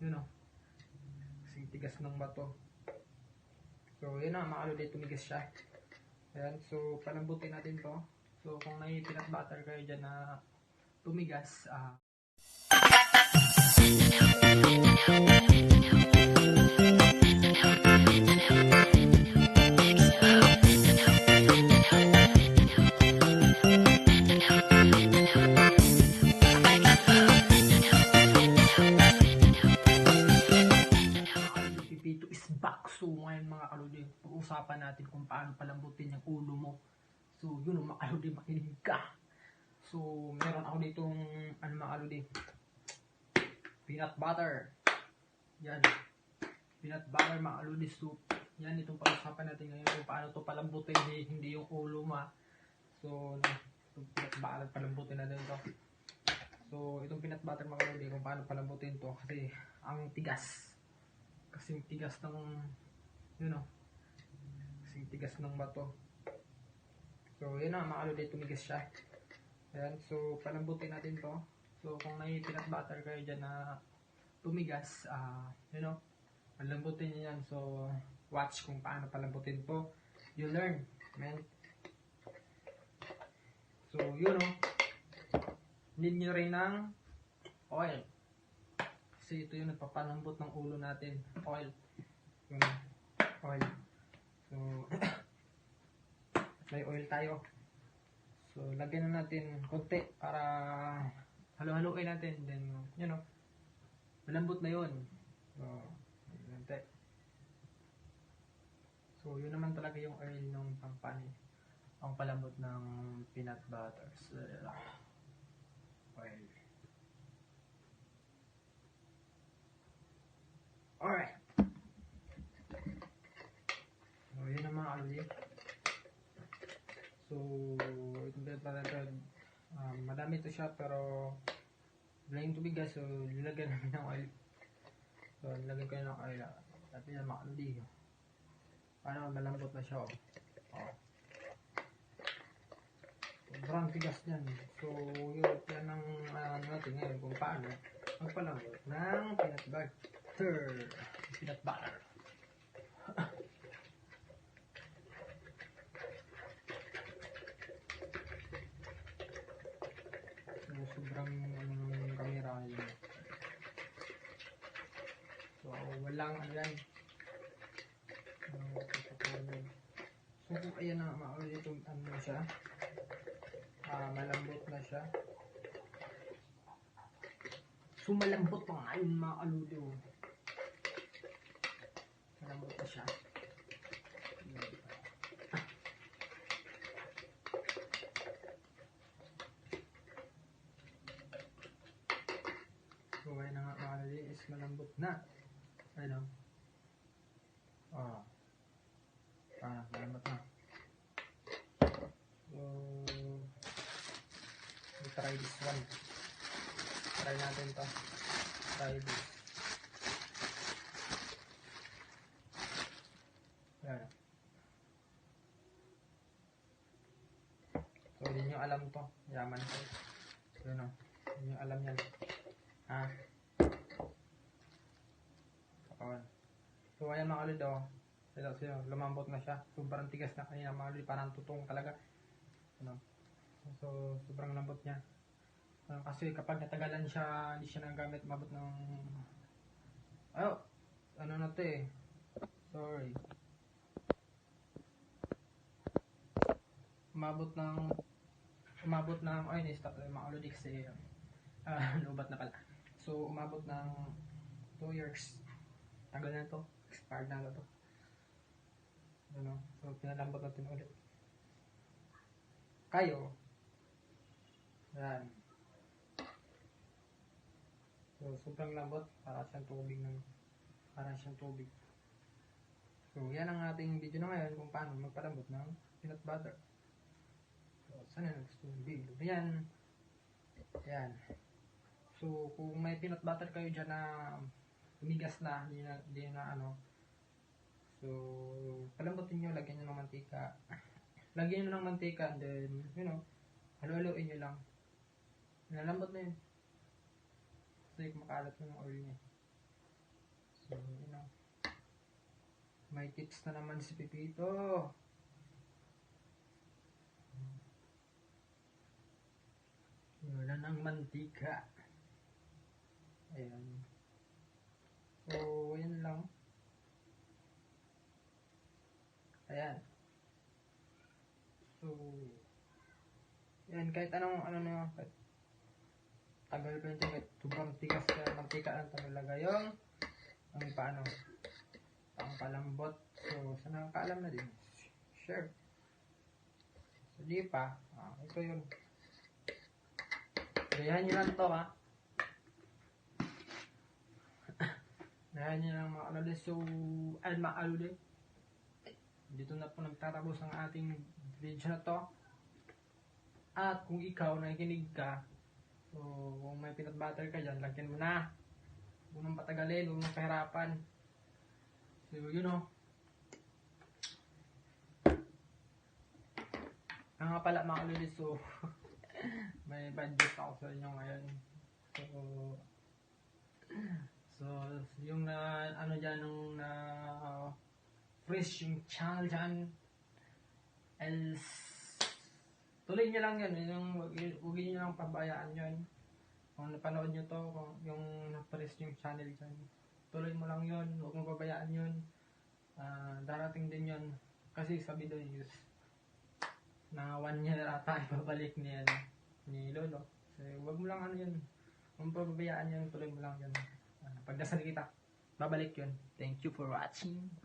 Yun o. Kasi tigas ng bato. So, yun na, mga kalodi, tumigas siya. Ayan, so, palambutin natin to. So, kung may peanut butter kayo dyan na tumigas, ah, Pipito pag-usapan natin kung paano palambutin yung ulo mo. So, yun mga kaludi, makinig ka. So, meron ako ditong, ano mga kaludi, peanut butter. Yan. Peanut butter mga kaludi soup. Yan, itong pag-usapan natin ngayon kung paano to palambutin, hindi, hindi yung ulo ma. So, itong peanut butter, palambutin na din to. So, itong peanut butter mga kaludi, kung paano palambutin to, kasi ang tigas kasing tigas ng o kasing tigas ng bato. So yun na kalodi tumigas siya. Ayan so palambutin natin to. So kung may peanut butter kayo dyan na tumigas ah yun o palambutin nyo yan. So watch kung paano palambutin po you learn man. So yun o need nyo rin ng oil. Kasi ito yung nagpapalambot ng ulo natin. Oil. Yung oil. So, may oil tayo. So, lagyan na natin konti para halo-haloin natin. Then, you know, malambot na yun. So, konti. So, yun naman talaga yung oil ng pampani. Ang palambot ng peanut butter. So, oil. Alright. So, kaluli. So, bed talaga, um, madami to siya pero yung tubig guys, so nilagyan namin ng oil. So, nilagyan ko ng oil. Dati yan mga kaluli. Paano malambot na siya, oh. oh. Sobrang tigas niyan. So, yun, yan ang uh, natin ngayon kung paano magpalambot ng peanut butter. Peanut butter. so, sobrang ano ng camera yun. So, walang ano yan. Uh, ayan na, maulit itong ano siya. Ah, malambot na siya. So, malambot pa nga yun mga kaludo. Malambot na siya. So, ayun na nga mga kaludo is malambot na. Ayun o. Ah. Ah, malambot na. So, we try this one. Try natin to. Try this. Yan. So, hindi nyo alam to. Yaman to. Yun o. Hindi nyo alam yan. Ha? Kapawan. So, ayan mga kalid o. Ito siya, lumambot na siya. Sobrang tigas na kanina mga kalid. Parang tutong talaga. Ano? So, sobrang lambot niya. Ah, kasi kapag natagalan siya, hindi siya nagamit, mabot ng... Oh, ano na to eh. Sorry. Umabot ng... Umabot ng... Ay, na-stop na yung mga already kasi... Ah, lubat na pala. So, umabot ng 2 years. Tagal na to. Expired na to. Ano? So, pinalambot natin ulit. Kayo, yan. So, sobrang lambot. Para siyang tubig ng... Para siyang tubig. So, yan ang ating video na ngayon kung paano magpalambot ng peanut butter. So, sana gusto yung video. Yan. Yan. So, kung may peanut butter kayo dyan na tumigas na, hindi na, hindi na ano, so, palambutin nyo, lagyan nyo ng mantika. lagyan nyo ng mantika and then, you know, halo-haloin nyo lang. Nalambot na yun. Kasi kumakalat na ng oil niya. May tips na naman si Pipito. Wala ng mantika. Ayan. So, yun lang. Ayan. So, yan, kahit anong, ano na, kahit tagal pa yung ticket, sobrang tikas ka, mantika lang talaga yung, ang paano, ang palambot. So, sa nakakaalam na din, share. So, di pa, ah, ito yun. Gayahan nyo lang to, ha. Nyo lang mga ano. So, ay, mga. Dito na po nagtatapos ang ating video na to. At kung ikaw nakikinig ka, so kung may peanut butter ka dyan, lagyan mo na. Huwag mong patagalin, huwag mong pahirapan. So, you know. Ah, nga pala mga kalulis, so may bad news ako sa inyo ngayon. So, so yung na, ano dyan, nung na, fresh yung channel dyan, else, tuloy nyo lang yun, yung, wag, wag nyo lang pabayaan yun. Kung napanood nyo to, kung yung na-press yung channel dyan, tuloy mo lang yun, huwag mo pabayaan yun. Ah, darating din yun, kasi sabi doon is, na one year ata ibabalik ni, ano, ni Lolo. So, wag mo lang ano yun, kung pababayaan yun, tuloy mo lang yun. Pagdasal kita, babalik yun. Thank you for watching.